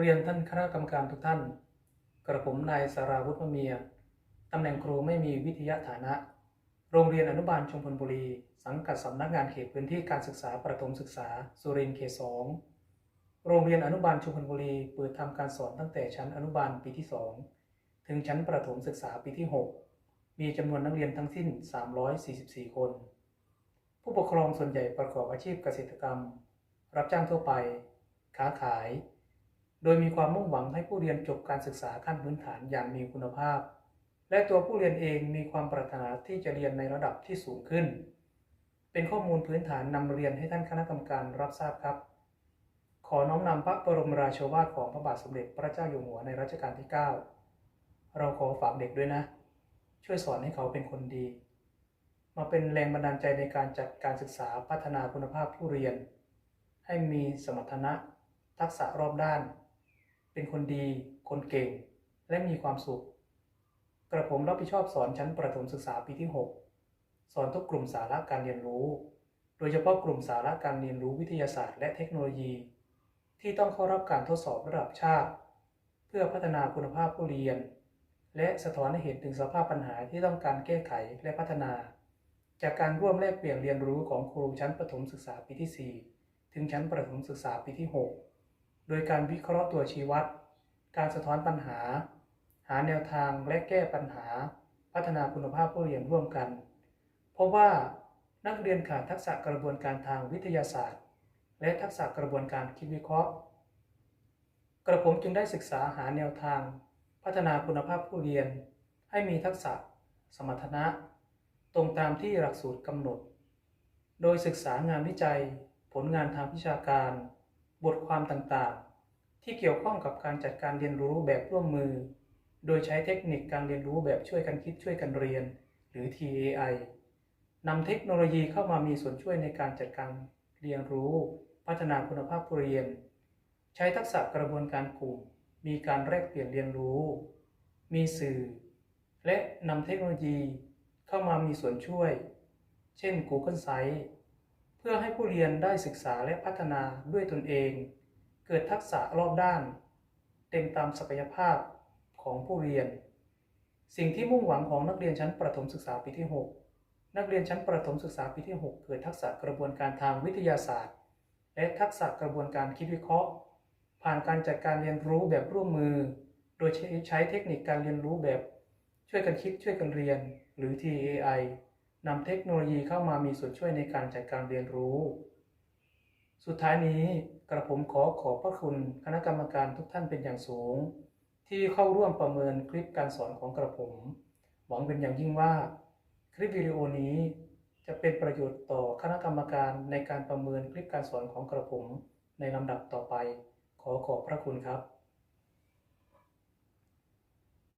เรียนท่านคณะกรรมการทุกท่าน กระผมนายสาราวุฒิมเมียตำแหน่งครูไม่มีวิทยาฐานะ โรงเรียนอนุบาลชุมพลบุรี สังกัดสำนักงานเขตพื้นที่การศึกษาประถมศึกษา สุรินทร์เขตสองโรงเรียนอนุบาลชุมพลบุรี เปิดทำการสอนตั้งแต่ชั้นอนุบาลปีที่ 2 ถึงชั้นประถมศึกษาปีที่ 6 มีจำนวนนักเรียนทั้งสิ้น 344 คน ผู้ปกครองส่วนใหญ่ประกอบอาชีพเกษตรกรรม รับจ้างทั่วไป ค้าขาย โดยมีความมุ่งหวังให้ผู้เรียนจบการศึกษาขั้นพื้นฐานอย่างมีคุณภาพ และตัวผู้เรียนเองมีความปรารถนาที่จะเรียนในระดับที่สูงขึ้น เป็นข้อมูลพื้นฐานนำเรียนให้ท่านคณะกรรมการรับทราบครับ ขอน้อมนำพระบรมราโชวาทของพระบาทสมเด็จพระเจ้าอยู่หัวในรัชกาลที่ 9 เราขอฝากเด็กด้วยนะ ช่วยสอนให้เขาเป็นคนดี มาเป็นแรงบันดาลใจในการจัดการศึกษาพัฒนาคุณภาพผู้เรียน ให้มีสมรรถนะ ทักษะรอบด้าน เป็นคนดี คนเก่ง และมีความสุข กระผมรับผิดชอบสอนชั้นประถมศึกษาปีที่ 6 สอนทุกกลุ่มสาระการเรียนรู้ โดยเฉพาะกลุ่มสาระการเรียนรู้วิทยาศาสตร์และเทคโนโลยี ที่ต้องเข้ารับการทดสอบระดับชาติ เพื่อพัฒนาคุณภาพผู้เรียน และสะท้อนให้เห็นถึงสภาพปัญหาที่ต้องการแก้ไขและพัฒนา จากการร่วมแลกเปลี่ยนเรียนรู้ของครูชั้นประถมศึกษาปีที่ 4 ถึงชั้นประถมศึกษาปีที่ 6 โดยการวิเคราะห์ตัวชี้วัด การสะท้อนปัญหา หาแนวทางและแก้ปัญหา พัฒนาคุณภาพผู้เรียนร่วมกัน เพราะว่านักเรียนขาดทักษะกระบวนการทางวิทยาศาสตร์ และทักษะกระบวนการคิดวิเคราะห์ กระผมจึงได้ศึกษาหาแนวทาง พัฒนาคุณภาพผู้เรียน ให้มีทักษะ สมรรถนะ ตรงตามที่หลักสูตรกำหนด โดยศึกษางานวิจัย ผลงานทางวิชาการ บทความต่างๆ ที่เกี่ยวข้องกับการจัดการเรียนรู้แบบร่วมมือ โดยใช้เทคนิคการเรียนรู้แบบช่วยกันคิดช่วยกันเรียน หรือ TAI นำเทคโนโลยีเข้ามามีส่วนช่วยในการจัดการเรียนรู้ พัฒนาคุณภาพผู้เรียน ใช้ทักษะกระบวนการกลุ่ม มีการแลกเปลี่ยนเรียนรู้ มีสื่อ และนำเทคโนโลยีเข้ามามีส่วนช่วย เช่น Google Sites พื่อให้ผู้เรียนได้ศึกษาและพัฒนาด้วยตนเอง เกิดทักษะรอบด้าน เต็มตามศักยภาพของผู้เรียน สิ่งที่มุ่งหวังของนักเรียนชั้นประถมศึกษาปีที่ 6 นักเรียนชั้นประถมศึกษาปีที่ 6 เกิดทักษะกระบวนการทางวิทยาศาสตร์ และทักษะกระบวนการคิดวิเคราะห์ ผ่านการจัดการเรียนรู้แบบร่วมมือ โดยใช้เทคนิคการเรียนรู้แบบ ช่วยกันคิดช่วยกันเรียน หรือ TAI นำเทคโนโลยีเข้ามามีส่วนช่วยในการจัดการเรียนรู้ สุดท้ายนี้กระผมขอขอบพระคุณคณะกรรมการทุกท่านเป็นอย่างสูง ที่เข้าร่วมประเมินคลิปการสอนของกระผม หวังเป็นอย่างยิ่งว่า คลิปวิดีโอนี้จะเป็นประโยชน์ต่อคณะกรรมการในการประเมินคลิปการสอนของกระผมในลำดับต่อไป ขอขอบพระคุณครับ